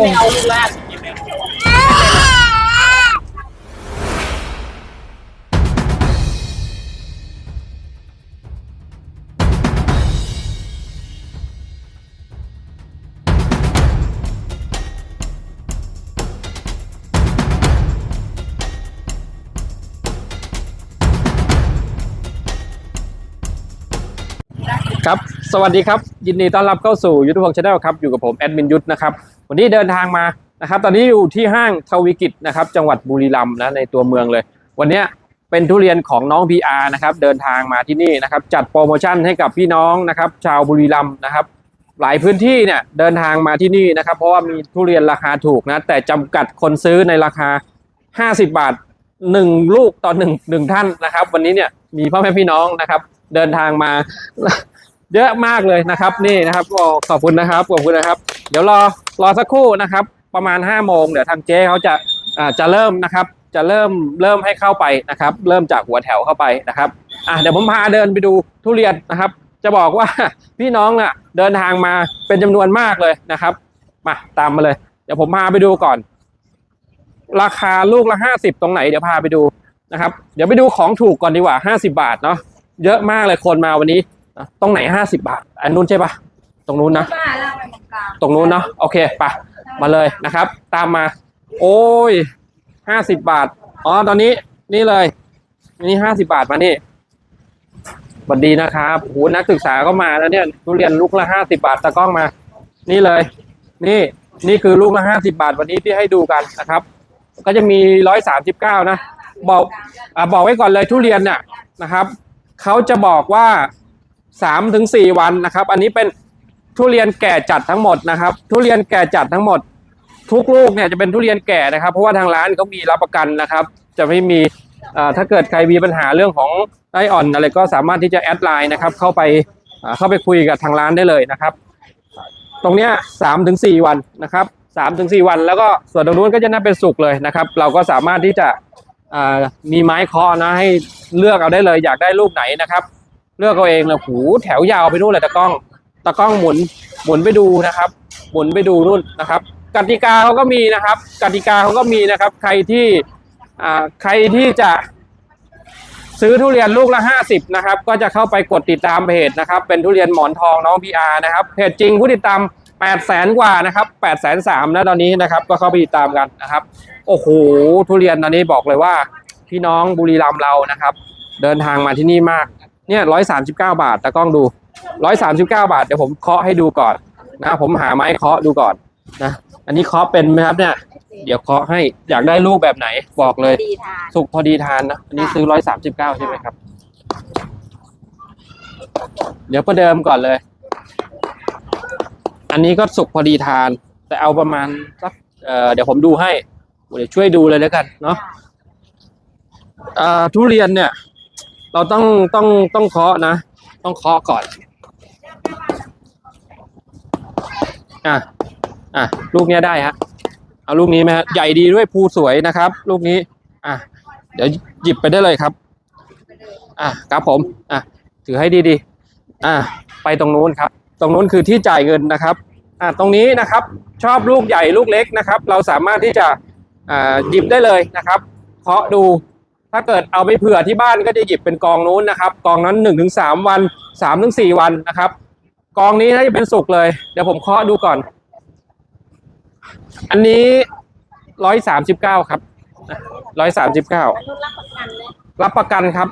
ไม่เอาลูกละ50กินเลยครับ สวัสดีครับ ยินดีต้อนรับเข้าสู่ยุทธพงศ์ชาแนลครับ อยู่กับผมแอดมินยุทธนะครับ วันนี้เดินทางมานะครับ ตอนนี้อยู่ที่ห้างทวีกิจนะครับ จังหวัดบุรีรัมย์นะในตัวเมืองเลย วันนี้เป็นทุเรียนของน้อง PR นะครับ เดินทางมาที่นี่นะครับ จัดโปรโมชั่นให้กับพี่น้องนะครับ ชาวบุรีรัมย์นะครับ หลายพื้นที่เนี่ยเดินทางมาที่นี่นะครับ เพราะว่ามีทุเรียนราคาถูกนะ แต่จำกัดคนซื้อในราคา 50 บาท 1 ลูกต่อ1 1ท่านนะครับ วันนี้เนี่ยมีพ่อแม่พี่น้องนะครับ เดินทางมาเยอะมากเลยนะครับ นี่นะครับขอบคุณนะครับขอบคุณนะครับ เดี๋ยวรอ รอสักครู่นะครับ ประมาณ5้าโมงเดี๋ยวทางเจ๊เขาจะาจะเริ่มนะครับ จะเริ่มเริ่มให้เข้าไปนะครับ เริ่มจากหัวแถวเข้าไปนะครับอะเดี๋ยวผมพาเดินไปดูทุเรียนนะครับ จะบอกว่าพี่น้องน่ะเดินทางมาเป็นจำนวนมากเลยนะครับมาตามมาเลย เดี๋ยวผมพาไปดูก่อน ราคาลูกละห้าสิบตรงไหนเดี๋ยวพาไปดูนะครับ เดี๋ยวไปดูของถูกก่อนดีกว่าห้าสิบาทเนาะเยอะมากเลยคนมาวันนี้ตรงไหนห้าสิบาท อันนู้นใช่ปะ รงนู้นนะป้าเล่าไปตรงกลางตรงนู้นเนาะโอเคไปมาเลยนะครับ ตามมา โอ้ยห้าสิบบาทอ๋อตอนนี้นี่เลย นี่ห้าสิบาทมานี่สวัสดีนะครับโหนักศึกษาก็มาแล้วเนี่ยทุเรียนลูกละห้าสิบาทตะกล้องมา นี่เลย นี่นี่คือลูกละห้าสิบาทวันนี้ที่ให้ดูกันนะครับ ก็จะมีร้อยสามสิบเก้านะบอกอ่าบอกไว้ก่อนเลยทุเรียนเนี่ยนะครับเขาจะบอกว่าสามถึงสี่วันนะครับ อันนี้เป็น ทุเรียนแก่จัดทั้งหมดนะครับ ทุเรียนแก่จัดทั้งหมด ทุกลูกเนี่ยจะเป็นทุเรียนแก่นะครับ เพราะว่าทางร้านเขามีรับประกันนะครับ จะไม่มีถ้าเกิดใครมีปัญหาเรื่องของไออ่อนอะไรก็สามารถที่จะแอดไลน์นะครับ เข้าไปเข้าไปคุยกับทางร้านได้เลยนะครับ ตรงเนี้ยสามถึงสี่วันนะครับสามถึงสี่วัน แล้วก็ส่วนตรงนู้นก็จะน่าเป็นสุกเลยนะครับ เราก็สามารถที่จะมีไม้คอนะให้เลือกเอาได้เลยอยากได้ลูกไหนนะครับ เลือกเอาเองเลยหูแถวยาวไปนู่นเลยตะก้อง ตะกล้องหมุนหมุนไปดูนะครับ หมุนไปดูนู่นนะครับ กติกาเขาก็มีนะครับ กติกาเขาก็มีนะครับ ใครที่อ่าใครที่จะซื้อทุเรียนลูกละห้าสิบนะครับ ก็จะเข้าไปกดติดตามเพจนะครับ เป็นทุเรียนหมอนทองน้องพีอาร์นะครับ เพจจริงผู้ติดตามแปดแสนกว่านะครับแปดแสนสามแล้วตอนนี้นะครับ ก็เข้าไปติดตามกันนะครับ โอ้โห ทุเรียนตอนนี้บอกเลยว่า พี่น้องบุรีรัมย์เรานะครับ เดินทางมาที่นี่มาก เนี่ยร้อยสามสิบเก้าบาทตะกล้องดู ร้อยสามสิบเก้าบาท เดี๋ยวผมเคาะให้ดูก่อนนะผมหาไม้เคาะดูก่อนนะอันนี้เคาะเป็นไหมครับเนี่ย เดี๋ยวเคาะให้อยากได้ลูกแบบไหนบอกเลย ดีทาน สุกพอดีทานนะอันนี้ซื้อร้อยสามสิบเก้าใช่ไหมครับ เดี๋ยวประเดิมก่อนเลย อันนี้ก็สุกพอดีทาน แต่เอาประมาณสักเอ่อเดี๋ยวผมดูให้เดี๋ยวช่วยดูเลยแล้วกันเนาะอ่าทุเรียนเนี่ย เราต้องต้องต้องเคาะนะ ต้องเคาะก่อน อะอะลูกเนี้ยได้ฮะเอาลูกนี้ไหมฮะใหญ่ดีด้วยภูสวยนะครับ ลูกนี้ อะเดี๋ยวหยิบไปได้เลยครับ อะครับผม อะถือให้ดีๆอะไปตรงนู้นครับ ตรงนู้นคือที่จ่ายเงินนะครับ อะตรงนี้นะครับ ชอบลูกใหญ่ลูกเล็กนะครับ เราสามารถที่จะอ่าหยิบได้เลยนะครับเคาะดูถ้าเกิดเอาไปเผื่อที่บ้านก็จะหยิบเป็นกองนู้นนะครับ กองนั้นหนึ่งถึงสามวันสามถึงสี่วันนะครับ กองนี้น่าจะเป็นสุกเลย เดี๋ยวผมเคาะดูก่อน อันนี้ร้อยสามสิบเก้าครับร้อยสามสิบเก้ามนุษย์รับประกันเลยรับประกันครับ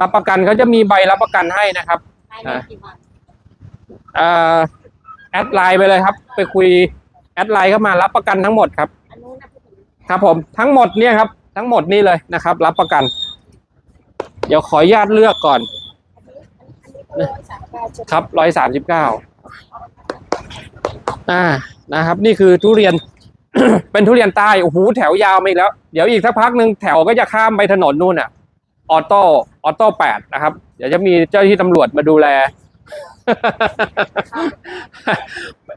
รับประกันเขาจะมีใบรับประกันให้นะครับภายในกี่วันเอ่อแอดไลน์ไปเลยครับ ไปคุยแอดไลน์เข้ามารับประกันทั้งหมดครับอันนู้นนะพูดถึงครับผมทั้งหมดเนี่ยครับ ทั้งหมดนี่เลยนะครับ รับประกัน เดี๋ยวขออนุญาตเลือกก่อนอั นนี้ก็ร้อยสามเก้าจุดครับร้อยสามสิบเก้าอ่านะครับ นี่คือทุเรียน เป็นทุเรียนใต้โอ้โหแถวยาวมาอีกแล้ว เดี๋ยวอีกสักพักหนึ่งแถวก็จะข้ามไปถนนนู่นอะออโต้ออโต้แปดนะครับ เดี๋ยวจะมีเจ้าหน้าที่ตำรวจมาดูแล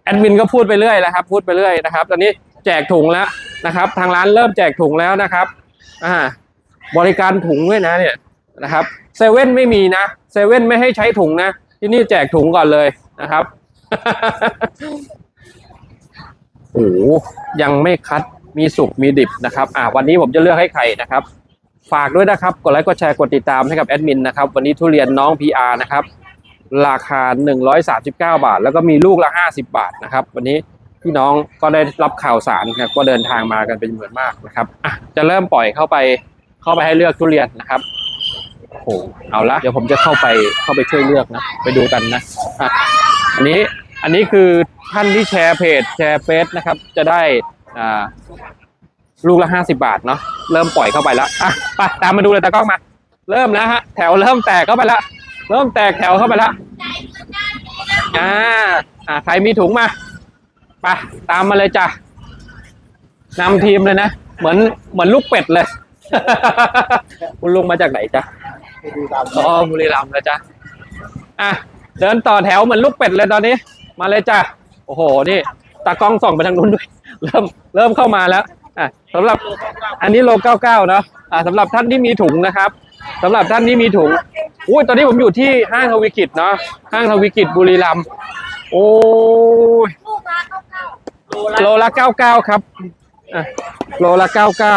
แอดมินก็พูดไปเรื่อยแล้วครับ พูดไปเรื่อยนะครับ ตอนนี้แจกถุงแล้วนะครับ ทางร้านเริ่มแจกถุงแล้วนะครับ อ่า บริการถุงด้วยนะเนี่ย นะครับเซเว่นไม่มีนะเซเว่นไม่ให้ใช้ถุงนะ ที่นี่แจกถุงก่อนเลยนะครับหยังไม่คัดมีสุกมีดิบนะครับ อ่าวันนี้ผมจะเลือกให้ใครนะครับ ฝากด้วยนะครับ กดไลค์กดแชร์กดติดตามให้กับแอดมินนะครับ วันนี้ทุเรียนน้อง PR นะครับ ราคา 139 บาท แล้วก็มีลูกละ 50 บาทนะครับ วันนี้พี่น้องก็ได้รับข่าวสารครับก็เดินทางมากันเป็นจำนวนมากนะครับอะจะเริ่มปล่อยเข้าไปเข้าไปให้เลือกทุเรียนนะครับ หเอาละเดี๋ยวผมจะเข้าไปเข้าไปช่วยเลือกนะ ไปดูกันนะอะอันนี้อันนี้คือท่านที่แชร์เพจแชร์เฟซนะครับ จะได้อ่าลูกละห้าสิบาทเนาะเริ่มปล่อยเข้าไปแล้วอะไปตามมาดูเลยตากล้องมา เริ่มแล้วฮะแถวเริ่มแตกเข้าไปแล้วเริ่มแตกแถวเข้าไปแล้วอ่าอ่าใครมีถุงมาไปตามมาเลยจ้ะนำทีมเลยนะ เหมือนเหมือนลูกเป็ดเลย คุณลุงมาจากไหนจ๊ะ อ๋อบุรีรัมย์เลยจ้ะอะเดินต่อแถวเหมือนลูกเป็ดเลยตอนนี้ มาเลยจ้ะโอ้โหนี่ตากล้องส่องไปทางนู้นด้วย เริ่มเริ่มเข้ามาแล้วอะสำหรับอันนี้โลเก้าเก้าเนาะอ่าสำหรับท่านที่มีถุงนะครับสำหรับท่านที่มีถุงอุ้ยตอนนี้ผมอยู่ที่ห้างทวีกิจเนาะห้างทวีกิจบุรีรัมย์โอ้ยลูกละเก้าเก้าโลละเก้าเก้าครับอะโลละเก้าเก้า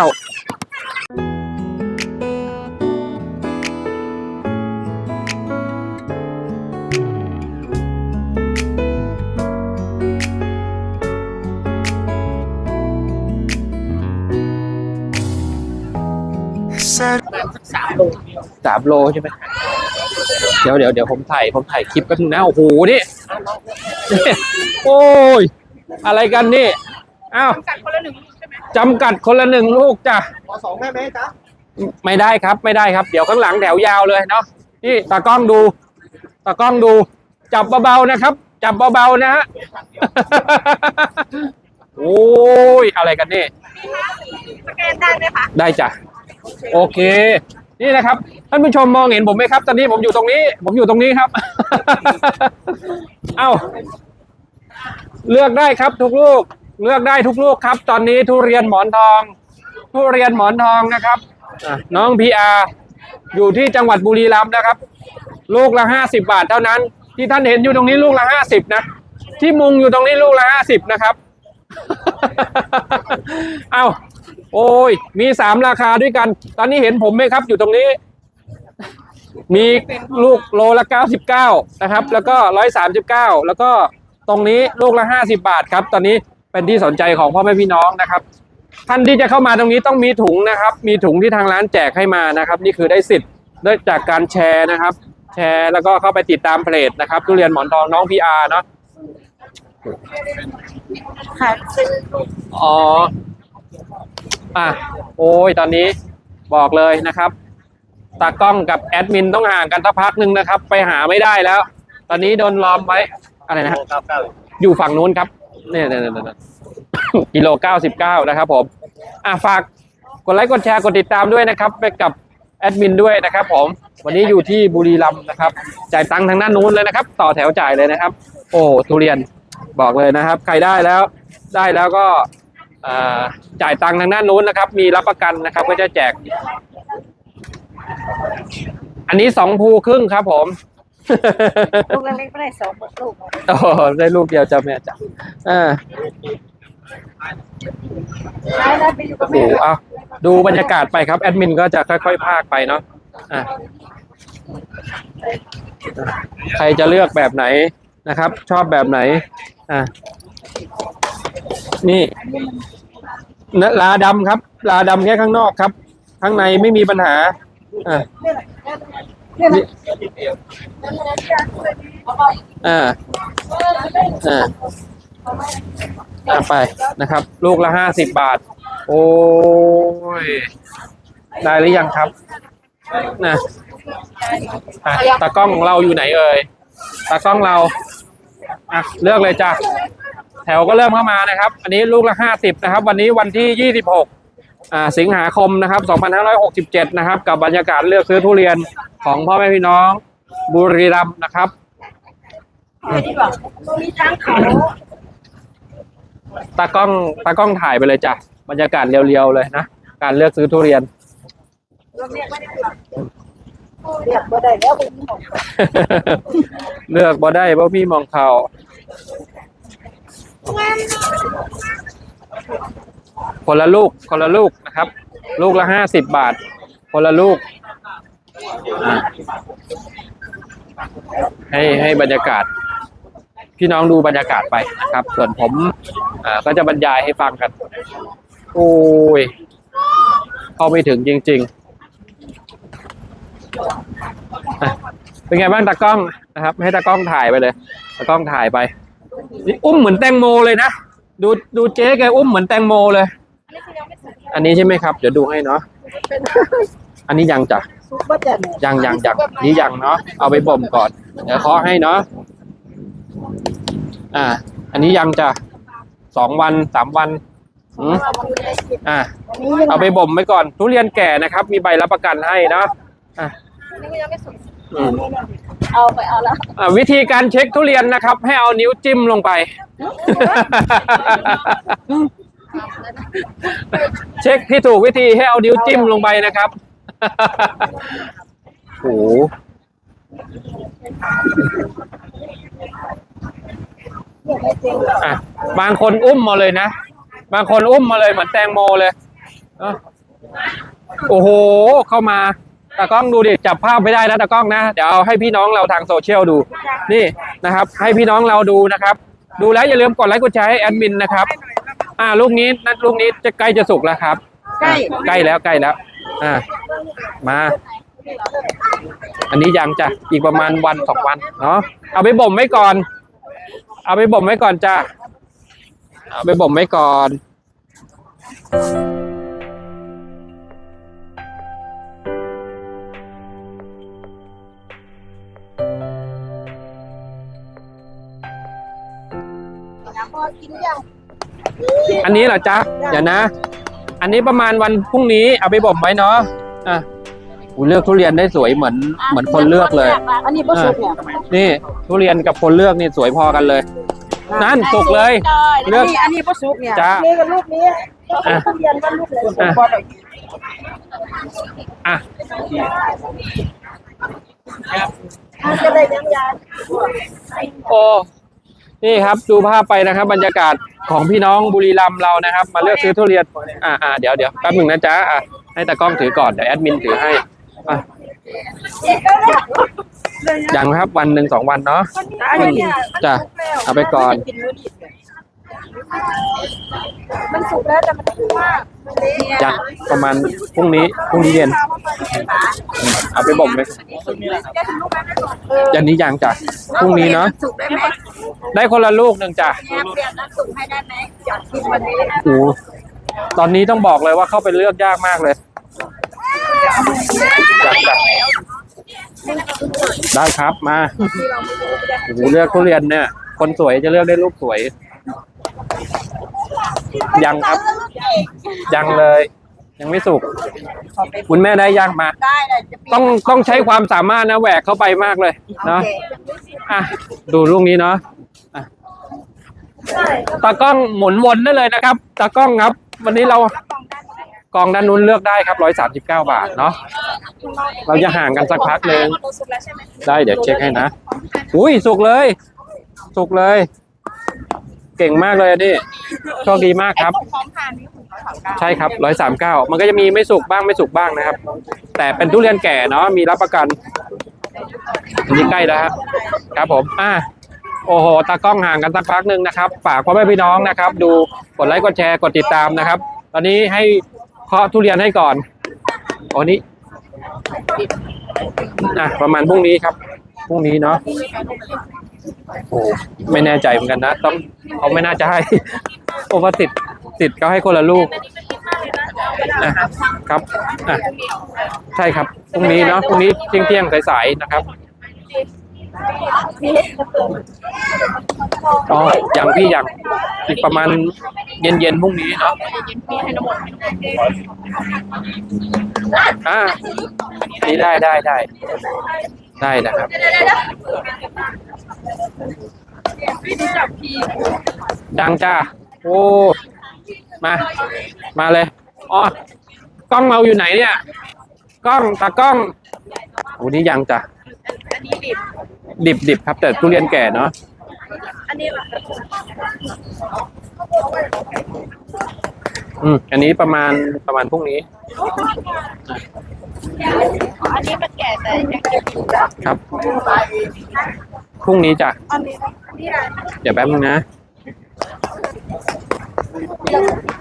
สามโลสามโลใช่ไหมเดี๋ยวเดี๋ยวเดี๋ยวผมถ่ายผมถ่ายคลิปกันงนะโอ้โหนี่นี่โอ้ยอะไรกันนี่อ้าวกัดคนละหนึ่งใช่ไหมจำกัดคนละหนึ่งลูกจ้ะขอสองได้ไหมจ๊ะไม่ได้ครับไม่ได้ครับ เดี๋ยวข้างหลังแถวยาวเลยเนาะนี่ตากล้องดูตากล้องดู จับเบาๆนะครับ จับเบาๆนะฮะโอ้ยอะไรกันนี่สแกนได้ไหมคะได้จ้ะ โอเค นี่นะครับ ท่านผู้ชมมองเห็นผมไหมครับ ตอนนี้ผมอยู่ตรงนี้ ผมอยู่ตรงนี้ครับ เอ้า เลือกได้ครับทุกลูก เลือกได้ทุกลูกครับ ตอนนี้ทุเรียนหมอนทอง ทุเรียนหมอนทองนะครับอะน้องพีอาอยู่ที่จังหวัดบุรีรัมย์นะครับ ลูกละห้าสิบาทเท่านั้น ที่ท่านเห็นอยู่ตรงนี้ลูกละห้าสิบนะ ที่มุงอยู่ตรงนี้ลูกละห้าสิบนะครับ เอ้า โอ้ย มีสามราคาด้วยกัน ตอนนี้เห็นผมไหมครับ อยู่ตรงนี้ มีลูกโลละเก้าสิบเก้านะครับ แล้วก็ร้อยสามสิบเก้าแล้วก็ตรงนี้ลูกละห้าสิบาทครับ ตอนนี้เป็นที่สนใจของพ่อแม่พี่น้องนะครับ ท่านที่จะเข้ามาตรงนี้ต้องมีถุงนะครับ มีถุงที่ทางร้านแจกให้มานะครับ นี่คือได้สิทธิ์ได้จากการแชร์นะครับ แชร์แล้วก็เข้าไปติดตามเพจนะครับทุเรียนหมอนทองน้องพีอาร์เนาะค่ะซื้ออ๋อ อะโอ้ยตอนนี้บอกเลยนะครับตากล้องกับแอดมินต้องห่างกันสักพักหนึ่งนะครับ ไปหาไม่ได้แล้ว ตอนนี้โดนล้อมไว้อะไรนะฮะเก้าเก้าอยู่ฝั่งนู้นครับเนี่ยเนี่ยเนี่ยเนี่ยกิโลเก้าสิบเก้านะครับผมอะฝากกดไลค์กดแชร์กดติดตามด้วยนะครับไปกับแอดมินด้วยนะครับผมวันนี้อยู่ที่บุรีรัมย์นะครับ จ่ายตังค์ทางด้านนู้นเลยนะครับ ต่อแถวจ่ายเลยนะครับ โอ้ทุเรียนบอกเลยนะครับ ใครได้แล้ว ได้แล้วก็อ่า จ่ายตังค์ทางด้านนู้นนะครับ มีรับประกันนะครับ ก็จะแจก อันนี้สองภูครึ่งครับ ผมลูกเล็กๆไม่ได้สองลูกโอ้ได้ลูกเดียวจ้ะแม่จ้ะอ่าได้ได้ไปอยู่กับโอ้โหเอาดูบรรยากาศไปครับ แอดมินก็จะค่อยๆ พากไปเนาะอะใครจะเลือกแบบไหนนะครับ ชอบแบบไหน อะ นี่นลาดำครับ ลาดำแค่ข้างนอกครับ ข้างในไม่มีปัญหาอะเนี่ยนะอ่าอ่าอ่าไปนะครับ ลูกละห้าสิบบาท โอ้ย ได้หรือยังครับนะอะตากล้องของเราอยู่ไหนเอ่ยตากล้องเราอะเลือกเลยจ้ะ แถวก็เริ่มเข้ามานะครับ อันนี้ลูกละห้าสิบนะครับ วันนี้วันที่ยี่สิบหกอ่าสิงหาคมนะครับสองพันห้าร้อยหกสิบเจ็ดนะครับ กับบรรยากาศเลือกซื้อทุเรียนของพ่อแม่พี่น้องบุรีรัมย์นะครับดีกว่าตรงนี้ทางเขาตากล้องตากล้องถ่ายไปเลยจ้ะบรรยากาศเรียวๆเลยนะการเลือกซื้อทุเรียนเรียกไม่ได้หรอกบ่ได้แล้วเลือกบ่ได้เพราะพี่มองเขา คนละลูกคนละลูกนะครับ ลูกละห้าสิบบาท คนละลูก ให้ให้บรรยากาศ พี่น้องดูบรรยากาศไปนะครับ ส่วนผมก็จะบรรยายให้ฟังกัน โอ้ยเข้าไม่ถึงจริง ๆ เป็นไงบ้างตากล้องนะครับ ให้ตากล้องถ่ายไปเลยตากล้องถ่ายไป นี่อุ้มเหมือนแตงโมเลยนะ ดูดูเจ๊แกอุ้มเหมือนแตงโมเลย อันนี้ใช่ไหมครับ เดี๋ยวดูให้เนาะอันนี้ยังจ้ะ ซุปเปอร์จันทร์ยังยังยังนี่ยังเนาะ เอาไปบ่มก่อน เดี๋ยวเคาะให้เนาะ อ่า อันนี้ยังจ้ะสองวันสามวันอืมอ่า อันนี้ยังเอาไปบ่มไว้ก่อน ทุเรียนแก่นะครับ มีใบรับประกันให้เนะอะอืม เอาไปเอาแล้วอะวิธีการเช็คทุเรียนนะครับ ให้เอานิ้วจิ้มลงไป เช็คที่ถูกวิธีให้เอานิ้วจิ้มลงไปนะครับโอ้โหอะบางคนอุ้มมาเลยนะ บางคนอุ้มมาเลยเหมือนแตงโมเลย โอ้โห เข้ามา ตากล้องดูดิจับภาพไม่ได้นะตากล้องนะเดี๋ยวเอาให้พี่น้องเราทางโซเชียลดูนี่นะครับ ให้พี่น้องเราดูนะครับ ดูแล้วอย่าลืมกดไลค์กดแชร์ให้แอดมินนะครับ อ่าลูกนี้นัดลูกนี้จะใกล้จะสุกแล้วครับใกล้อะใกล้แล้วใกล้แล้ว อ่า มา อันนี้ยังจะอีกประมาณวันสองวันเนาะเอาไปบ่มไว้ก่อน เอาไปบ่มไว้ก่อนจ้ะเอาไปบ่มไว้ก่อน นนี้เหรอจ๊ะเดี๋ยวนะ อันนี้ประมาณวันพรุ่งนี้เอาไปบ่มไว้เนาะอะอูเลือกทุเรียนได้สวยเหมือนเหมือนคนเลือกเลย อันนี้บ่สุกเนี่ยนี่ทุเรียนกับคนเลือกนี่สวยพอกันเลย นั่นสุกเลย เลือัอนกนี้อันนี้บ่สุกเนี่ยจ้ะนี่กับลูกนี้อะทุเรียนว่าลูกไหนสุกอะพอได้อะมันจะได้ยังยาโอ้ นี่ครับดูภาพไปนะครับ บรรยากาศของพี่น้องบุรีรัมย์เรานะครับ มาเลือกซื้อทุเรียนอ่าอ่าเดี๋ยวเดี๋ยวแป๊บหนึ่งนะจ๊ะอะให้ตากล้องถือก่อนเดี๋ยวแอดมินถือให้อะยังครับวันหนึ่งสองวันเนาะอันนี้เนี่ยจ้ะเอาไปก่อนกิน มื้อนี้เนี่ยมันสุกแล้วแต่มันไม่มากจ้ะประมาณพรุ่งนี้พรุ่งนี้เย็น เอาไปบ่มไปยันนี้ยังจ้ะพรุ่งนี้เนาะสุกได้ไหมได้คนละลูกหนึ่งจ้ะแอมเปลี่ยนน้ำสุกให้ได้ไหมอยากกินวันนี้โอ้โหตอนนี้ต้องบอกเลยว่าเข้าไปเลือกยากมากเลยจัดจัดได้ครับมาโอ้โหเลือกทุเรียนเนี่ย คนสวยจะเลือกได้ลูกสวย ยังครับ ยังเลย ยังไม่สุก คุณแม่ได้ยังมา ได้เลยจะต้องต้องใช้ความสามารถนะแหวกเข้าไปมากเลยเนาะอะดูลูกนี้เนาะอะตากล้องหมุนวนได้เลยนะครับตากล้องครับ วันนี้เรากองด้านนู้นเลือกได้ครับร้อยสามสิบเก้าบาทเนาะเราจะห่างกันสักพักหนึ่งได้เดี๋ยวเช็คให้นะ อุ้ยสุกเลย สุกเลย เก่งมากเลยอันนี่โชคดีมากครับ พร้อมทานนี่ถุงละสามเก้าใช่ครับร้อยสามเก้ามันก็จะมีไม่สุกบ้างไม่สุกบ้างนะครับ แต่เป็นทุเรียนแก่เนาะมีรับประกันอันนี้ใกล้แล้วฮะครับผมอ่าโอ้โหตากล้องห่างกันสักพักหนึ่งนะครับ ฝากพ่อแม่พี่น้องนะครับ ดูกดไลค์กดแชร์กดติดตามนะครับ ตอนนี้ให้เคาะทุเรียนให้ก่อนโอ้นี้อะประมาณพรุ่งนี้ครับพรุ่งนี้เนาะ โอ้ไม่แน่ใจเหมือนกันนะ ต้องเขาไม่น่าจะให้โอเวอร์ติดติดก็ให้คนละลูกอะครับอะใช่ครับพรุ่งนี้เนาะพรุ่งนี้เที่ยงเที่ยงๆสายๆนะครับอ๋ออย่างพี่อย่างอีกประมาณเย็นเย็นๆพรุ่งนี้เนาะอ่านี่ได้ได้ได้ได้นะครับ ดังจ้าโอ้มา มาเลยอ๋อกล้องเราอยู่ไหนเนี่ย กล้องตากล้องโอ้นี่ยังจ้ะอันนี้ดิบดิบดิบครับ แต่ทุเรียนแก่เนาะอันนี้แบบอืมอันนี้ประมาณประมาณพรุ่งนี้ อันนี้มันแก่แต่ยังเก็บอยู่จ้ะครับ พรุ่งนี้จ้ะอันนี้นี่อะไรเดี๋ยวแป๊บนึงนะ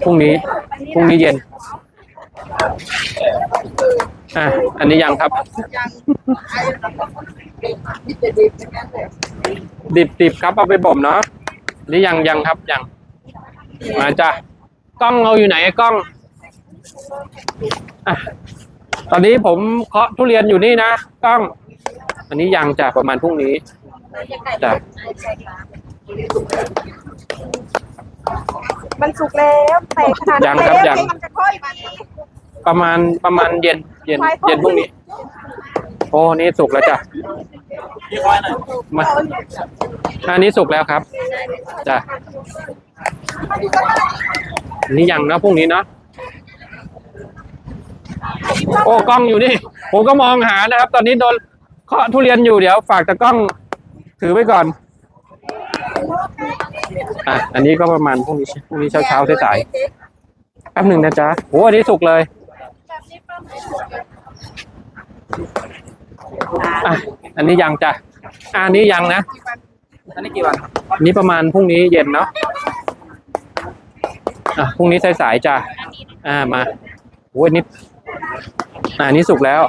พรุ่งนี้พรุ่งนี้เย็น อะ อันนี้ยังครับยังนี่จะดีเป็นงั้นเลยดิบดิบครับเอาไปบ่มเนาะนี่ยังยังครับยังมาจ้ะกล้องเราอยู่ไหนกล้องอะตอนนี้ผมเคาะทุเรียนอยู่นี่นะกล้อง อันนี้ยังจ้ะประมาณพรุ่งนี้ จ้ะมันสุกแล้วแต่ขนาดยังครับยัง มันจะค่อยมาประมาณประมาณเย็นเย็นเย็นพรุ่งนี้ โอ้นี่สุกแล้วจ้ะมาอันนี้สุกแล้วครับจ้ะอันนี่ยังนะพรุ่งนี้เนาะโอ้กล้องอยู่นี่ ผมก็มองหานะครับ ตอนนี้โดนเคาะทุเรียนอยู่เดี๋ยว ฝากตะกล้อง ถือไว้ก่อน อะ อันนี้ก็ประมาณพรุ่งนี้พรุ่งนี้เช้าเช้าๆสายๆแป๊บหนึ่งนะจ๊ะโอ้อันนี้สุกเลยอะอันนี้ยังจ้ะอะอันนี้ยังนะอันนี้กี่วันอันนี้ประมาณพรุ่งนี้เย็นเนาะอะพรุ่งนี้สายๆจ้ะอ่ามาโอ้ยนี่อ่าอันนี้สุกแล้ว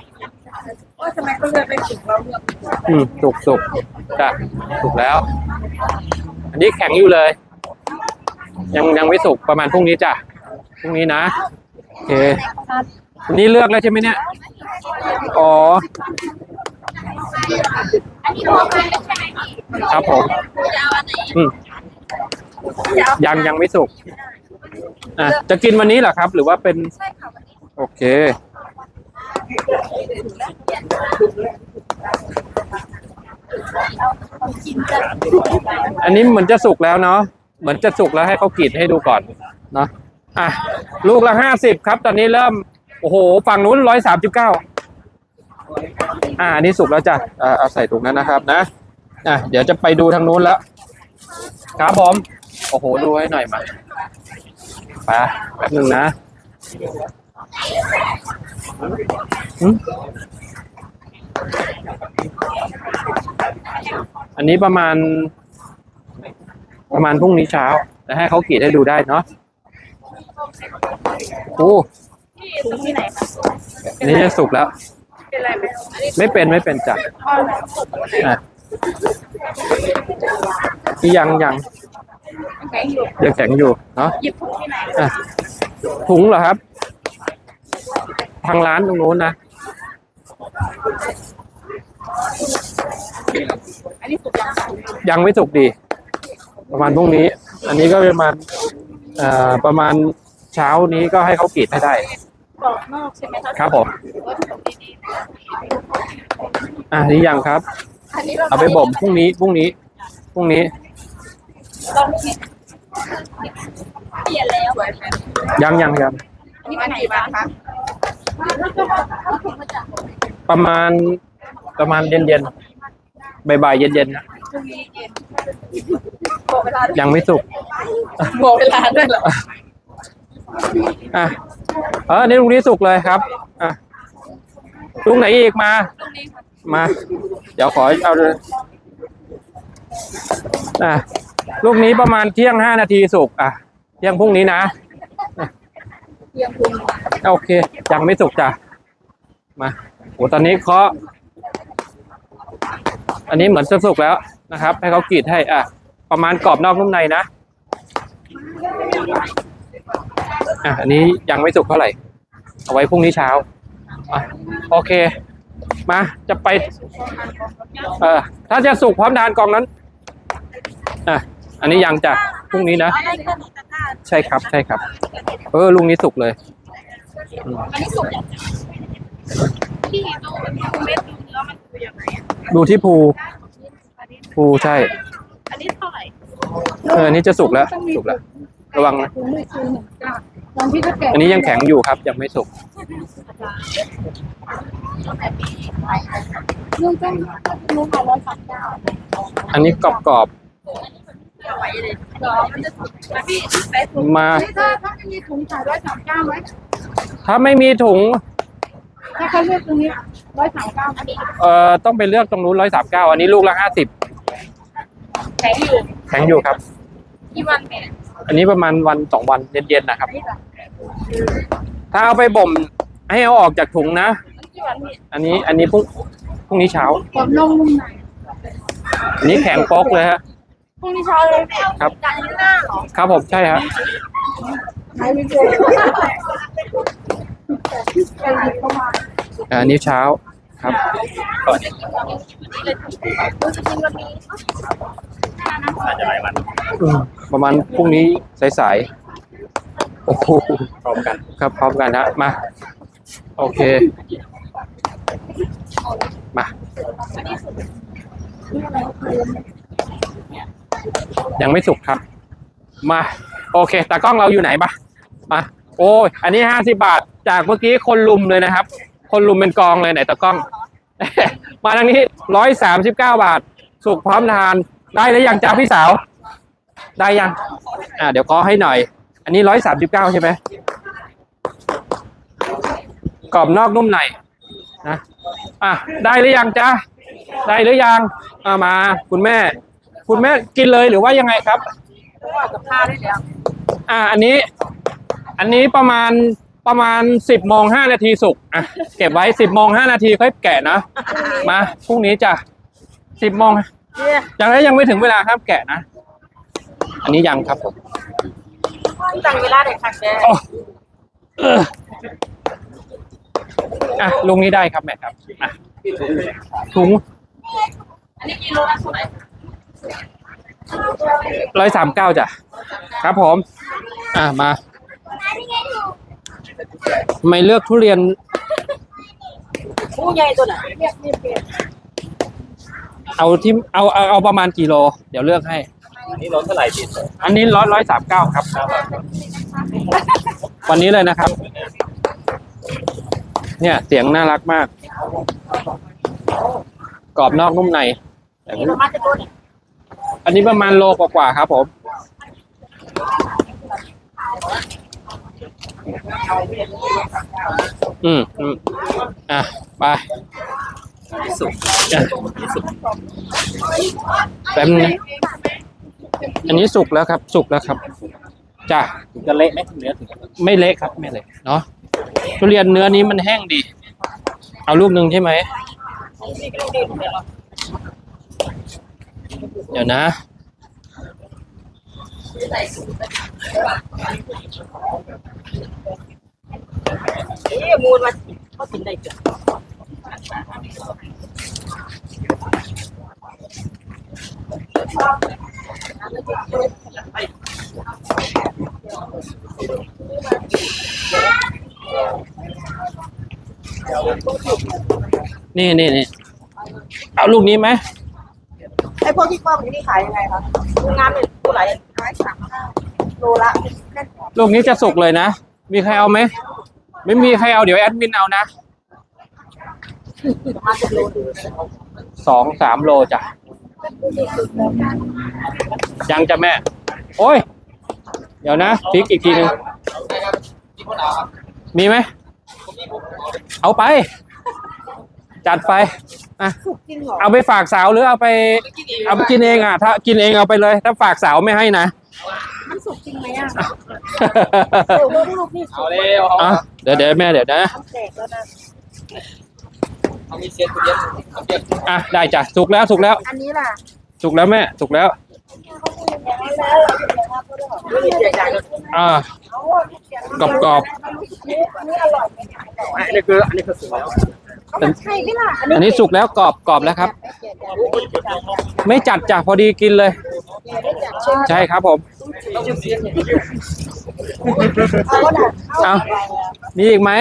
ว่าทำไมเขาเลือกเป็นสุกเราเลือกอืมสุกสุกจ้ะสุกแล้ว อันนี้แข็งอยู่เลย ยังยังไม่สุกประมาณพรุ่งนี้จ้ะพรุ่งนี้นะโอเคอันนี้เลือกแล้วใช่ไหมเนี่ยอ๋อครับผมอืมยังยังไม่สุกอะจะกินวันนี้เหรอครับ หรือว่าเป็นโอเค อันนี้เหมือนจะสุกแล้วเนาะเหมือนจะสุกแล้วให้เขากรีดให้ดูก่อนเนาะอะลูกละห้าสิบครับ ตอนนี้เริ่ม โอ้โห ฝั่งนู้นร้อยสามสิบเก้าอ่าอันนี้สุกแล้วจ้ะอ่าเอาใส่ถุงนั้นนะครับนะอะเดี๋ยวจะไปดูทางนู้นแล้วครับผม โอ้โห ดูให้หน่อยมาไปแป๊บหนึงนะ อันนี้ประมาณ ประมาณพรุ่งนี้เช้า แต่ให้เขากรีดให้ดูได้เนาะโอ้ถุงที่ไหนคะอันนี้จะสุกแล้ว เป็นไรไหมไม่เป็นไม่เป็นจ้ะอ๋ออะนี่ยังยังแข็งอยู่ยังแข็งอยู่เนาะหยิบถุงที่ไหนอะถุงเหรอครับ ทางร้านตรงโน้นนะอันนี้สุกยังยังไม่สุกดี ประมาณพรุ่งนี้ อันนี้ก็ประมาณเอ่อประมาณเช้านี้ก็ให้เขากรีดให้ได้กรอบนอกใช่ไหมคะครับผมว่าถุงดีอะนี่ยังครับๆอันนี้เราเอาไปบ่มพรุ่งนี้พรุ่งนี้พรุ่งนี้ต้องเห็นเปลี่ยนแล้วสวยไหมยังยังยังอันนี้มันกี่บาทคะ ประมาณประมาณเย็นเย็นๆบ่ายๆเย็นเย็นพรุ่งนี้เย็นบอกเวลาๆยังไม่สุกบอกเวลาด้วยเหรออะเอออันนี้ลูกนี้สุกเลยครับ อะลูกไหนอีกมาตรงนี้ค่ะมา เดี๋ยวขอเอาเลยอะลูกนี้ประมาณเที่ยงห้านาทีสุกอะเที่ยงพรุ่งนี้นะเพียงพุง โอเค ยังไม่สุกจ้ะ มาโอ้ตอนนี้เคาะ อันนี้เหมือนจะสุกแล้วนะครับ ให้เขากรีดให้ อะ ประมาณกรอบนอกนุ่มในนะ อะ อันนี้ยังไม่สุกเท่าไหร่ เอาไว้พรุ่งนี้เช้า อะ โอเค มา จะไป เออถ้าจะสุกพร้อมทานกล่องนั้น อะ อันนี้ยังจ้ะ พรุ่งนี้นะ อันนี้ก็มีตะกร้าใช่ครับใช่ครับ เออลุงนี้สุกเลยอันนี้สุกยังพี่ดูดูเม็ดดูเนื้อมันคือยังไงอะดูที่ภูภูใช่ อันนี้เท่าไหร่เอออันนี้จะสุกแล้วสุกแล้ว ระวังนะถุงไม่ซื้อหนึ่งจ้าลองพี่ก็แกะอันนี้ยังแข็งอยู่ครับยังไม่สุกนุ่งต้องนุ่งเอาร้อยสามเก้าอันนี้กรอบก รอบไหวเลยเหรอมันจะสุกนะพี่ไปสุกมา ถ้าถ้าไม่มีถุงขายร้อยสามเก้าไหมถ้าไม่มีถุง ถ้าเขาเลือกตรงนี้ร้อยสามเก้าไหมเอ่อ ต้องไปเลือกตรงนู้นร้อยสามเก้าอันนี้ลูกละห้าสิบแข็งอยู่แข็งอยู่ครับ กี่วันแม่อันนี้ประมาณวันสองวันเย็นๆนะครับถ้าเอาไปบ่มให้เอาออกจากถุงนะ กี่วันพี่อันนี้อันนี้พรุ่งพรุ่งนี้เช้า ผมลงมุมไหนอันนี้แข็งโป๊กเลยฮะ พรุ่งนี้เช้าเลยครับจากที่หน้าเหรอครับผมใช่ฮะขายไม่เจอเป็นเข้ามาอ่าอันนี้เช้าครับรู้จะกินวันนี้อืมประมาณพรุ่งนี้สายๆโอ้โหพร้อมกันครับพร้อมกันฮะมา โอเค มา ยังไม่สุกครับ มา โอเคตากล้องเราอยู่ไหนปะมาโอ้ยอันนี้ห้าสิบาท จากเมื่อกี้คนลุมเลยนะครับ คนลุมเป็นกองเลยไหนตากล้อง มาทางนี้ร้อยสามสิบเก้าบาท สุกพร้อมทาน ได้แล้วยังจ้าพี่สาว ได้ยัง อ่า เดี๋ยวขอให้หน่อย อันนี้ร้อยสามสิบเก้าใช่ไหมกรอบนอกนุ่มในนะ อะ ได้หรือยังจ๊ะได้หรือยัง อ่ามา คุณแม่ คุณแม่กินเลยหรือว่ายังไงครับกับข้าวได้แล้วอ่า อันนี้ อันนี้ประมาณประมาณสิบโมงห้านาทีสุกอะเก็บไว้สิบโมงห้านาทีค่อยแกะนะมาพรุ่งนี้จ้ะสิบโมงเนี่ยยังยังไม่ถึงเวลาครับแกะนะ อันนี้ยังครับผมตั้งเวลาเด็กค่ะแกโอ้เอออะลุงนี้ได้ครับแม่ครับอะถุงอันนี้กิโลละเท่าไหร่ ร้อยสามเก้าจ้ะ ครับผม อะมาทำไม่เลือกทุเรียนผู้ใหญ่ตัวไหนเอาที่เอาเอาเอาประมาณกี่โล เดี๋ยวเลือกให้ อันนี้รถเท่าไหร่ดิอันนี้ร้อยร้อยสามเก้าครับ วันนี้เลยนะครับ เนี่ยเสียงน่ารักมาก กรอบนอกนุ่มในแต่ อันนี้ประมาณโลกว่าๆครับผม อืมอืมอะ ไปสุกอะแป๊บนึงนะอันนี้สุกแล้วครับ สุกแล้วครับจ้ะถึงจะเละไหมเนื้อถึงจะไม่เละครับไม่เละเนาะทุเรียนเนื้อนี้มันแห้งดี เอาลูกหนึ่งใช่ไหม เดี๋ยวนะนี่มูลมาเขาถึงได้จ้ะนี่นี่นี่เอาลูกนี้ไหม ไอพวกที่กล้องอยู่นี่ขายยังไงคะงานเป็นตัวไหนร้อยสามห้าโลละลูกนี้จะสุกเลยนะ มีใครเอาไหม ไม่มีใครเอาเดี๋ยวแอดมินเอานะสองสามโลจ้ะ ยังจะแม่ โอ้ย เดี๋ยวนะพลิกอีกทีหนึงมีไหม เอาไป จัดไปอะสุกจริงเหรอเอาไปฝากสาวหรือเอาไป เอาไปกินเองอะ ถ้ากินเองเอาไปเลย ถ้าฝากสาวไม่ให้นะ มันสุกจริงไหมอะเดี๋ยวลูกนี่สุเอากเร็วเอาอะเดี๋ยวเดี๋ยวแม่เดี๋ยวนะมันแตกแล้วนะ เอามีเสียงคุณเย็นเอาเย็นอะได้จ้ะสุกแล้วสุกแล้วอันนี้ล่ะสุกแล้วแม่สุกแล้ว ไม่มีเสียใจเลยอ่ากรอบกรอบอันนี้อร่อยไหมอันนี้คืออันนี้คือสุกแล้ว มันใช่ไหมล่ะอันนี้สุกแล้วกรอบกรอบแล้วครับ ไม่จัดจ้ะพอดีกินเลย ใช่ครับผมเอาก็ได้เอามีอีกไหม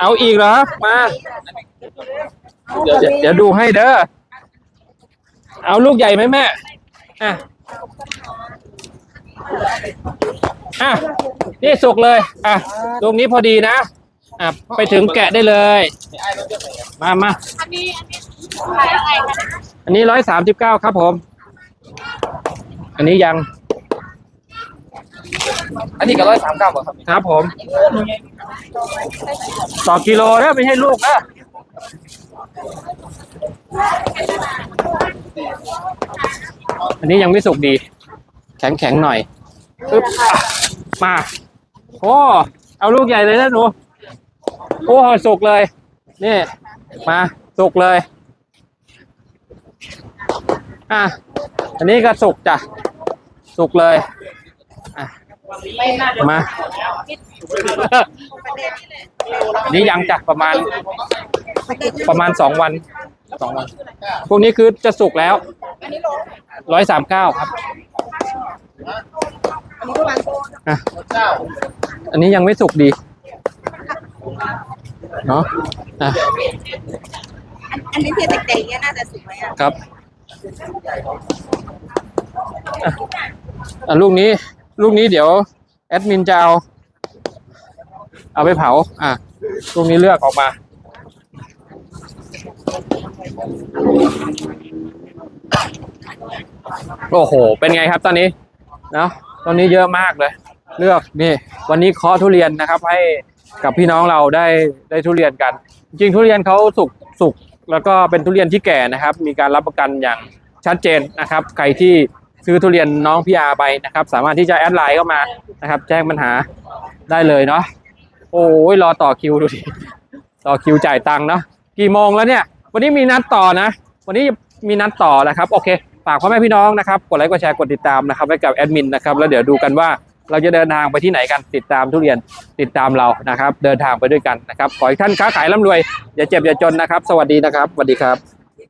เอาอีกเหรอ มาเดี๋ยวเดี๋ยวเดี๋ยวดูให้เด้อ เอาลูกใหญ่ไหมแม่ อะ อะ นี่สุกเลย อะลูกนี้พอดีนะ อะไปถึงแกะได้เลย มามาอันนี้อันนี้ขายอะไรกันอันนี้ร้อยสามสิบเก้าครับผม อันนี้ยัง อันนี้ก็ร้อยสามเก้าครับครับผม ต่อกิโลนะไม่ใช่ลูกนะอันนี้ยังไม่สุกดี แข็งแข็งหน่อยปึ๊บอะมาโอ้เอาลูกใหญ่เลยนะหนู โอ้สุกเลย นี่ มาสุกเลย อะ อันนี้ก็สุกจ้ะ สุกเลยอะมานี่ยังจัดประมาณ ประมาณสองวันสองวัน พวกนี้คือจะสุกแล้วอันนี้โลร้อยสามเก้าครับอันนี้ประมาณโลอะอันนี้ยังไม่สุกดี เนาะอะอันนี้เทียนแดงๆเนี้ยน่าจะสุกไหมอะครับอะอะลูกนี้ ลูกนี้เดี๋ยวแอดมินจะเอาเอาไปเผา อะลูกนี้เลือกออกมา โอ้โห เป็นไงครับตอนนี้ เนาะตอนนี้เยอะมากเลย เลือกนี่ วันนี้เคอทุเรียนนะครับ ให้ กับพี่น้องเราได้ได้ทุเรียนกัน จริงทุเรียนเขาสุกสุกแล้วก็เป็นทุเรียนที่แก่นะครับ มีการรับประกันอย่างชัดเจนนะครับ ใครที่ซื้อทุเรียนน้องพี่อาไปนะครับ สามารถที่จะแอดไลน์เข้ามานะครับ แจ้งปัญหาได้เลยเนาะโอ้ยรอต่อคิวดูดิต่อคิวจ่ายตังค์เนาะกี่โมงแล้วเนี่ย วันนี้มีนัดต่อนะ วันนี้มีนัดต่อนะครับ โอเคฝากพ่อแม่พี่น้องนะครับ กดไลค์กดแชร์กดติดตามนะครับไว้กับแอดมินนะครับแล้วเดี๋ยวดูกันว่า เราจะเดินทางไปที่ไหนกันติดตามทุเรียนติดตามเรานะครับ เดินทางไปด้วยกันนะครับ ขอให้ท่านค้าขายร่ำรวย อย่าเจ็บอย่าจนนะครับ สวัสดีนะครับสวัสดีครับ